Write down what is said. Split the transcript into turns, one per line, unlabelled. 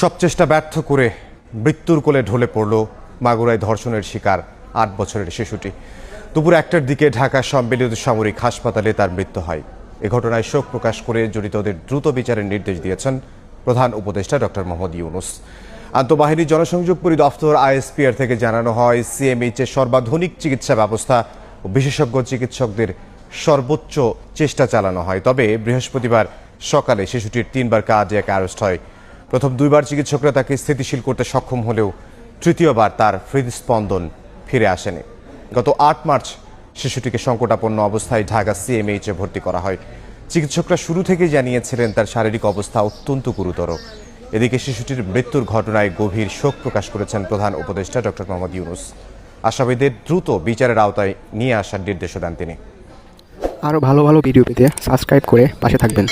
সব চেষ্টা ব্যর্থ করে মৃত্যুর কোলে ঢলে পড়ল মাগুরায় ধর্ষণের শিকার আট বছরের শিশুটি। দুপুর একটার দিকে ঢাকা সম্মিলিত সামরিক হাসপাতালে তার মৃত্যু হয়। এ ঘটনায় শোক প্রকাশ করে জড়িতদের দ্রুত বিচারের নির্দেশ দিয়েছেন প্রধান উপদেষ্টা ডক্টর মোহাম্মদ ইউনুস। আন্তঃবাহিনী জনসংযোগ পরিদপ্তর আইএসপিআর থেকে জানানো হয়, সিএমএইচ এর সর্বাধুনিক চিকিৎসা ব্যবস্থা ও বিশেষজ্ঞ চিকিৎসকদের সর্বোচ্চ চেষ্টা চালানো হয়। তবে বৃহস্পতিবার সকালে শিশুটির তিনবার কার্ডিয়াক অ্যারেস্ট হয়। প্রথম দুইবার চিকিৎসকরা তাকে স্থিতিশীল করতে সক্ষম হলেও তৃতীয়বার তার হৃদস্পন্দন ফিরে আসেনি। গত আট মার্চ শিশুটিকে সংকটাপন্ন অবস্থায় ঢাকা সিএমএইচে ভর্তি করা হয়। চিকিৎসকরা শুরু থেকেই জানিয়েছিলেন তার শারীরিক অবস্থা অত্যন্ত গুরুতর। এদিকে শিশুটির মৃত্যুর ঘটনায় গভীর শোক প্রকাশ করেছেন প্রধান উপদেষ্টা ডক্টর মোহাম্মদ ইউনুস। আসামিদের দ্রুত বিচারের আওতায় নিয়ে আসার নির্দেশও দেন তিনি।
আরও ভালো ভালো ভিডিও পেতে সাবস্ক্রাইব করে পাশে থাকবেন।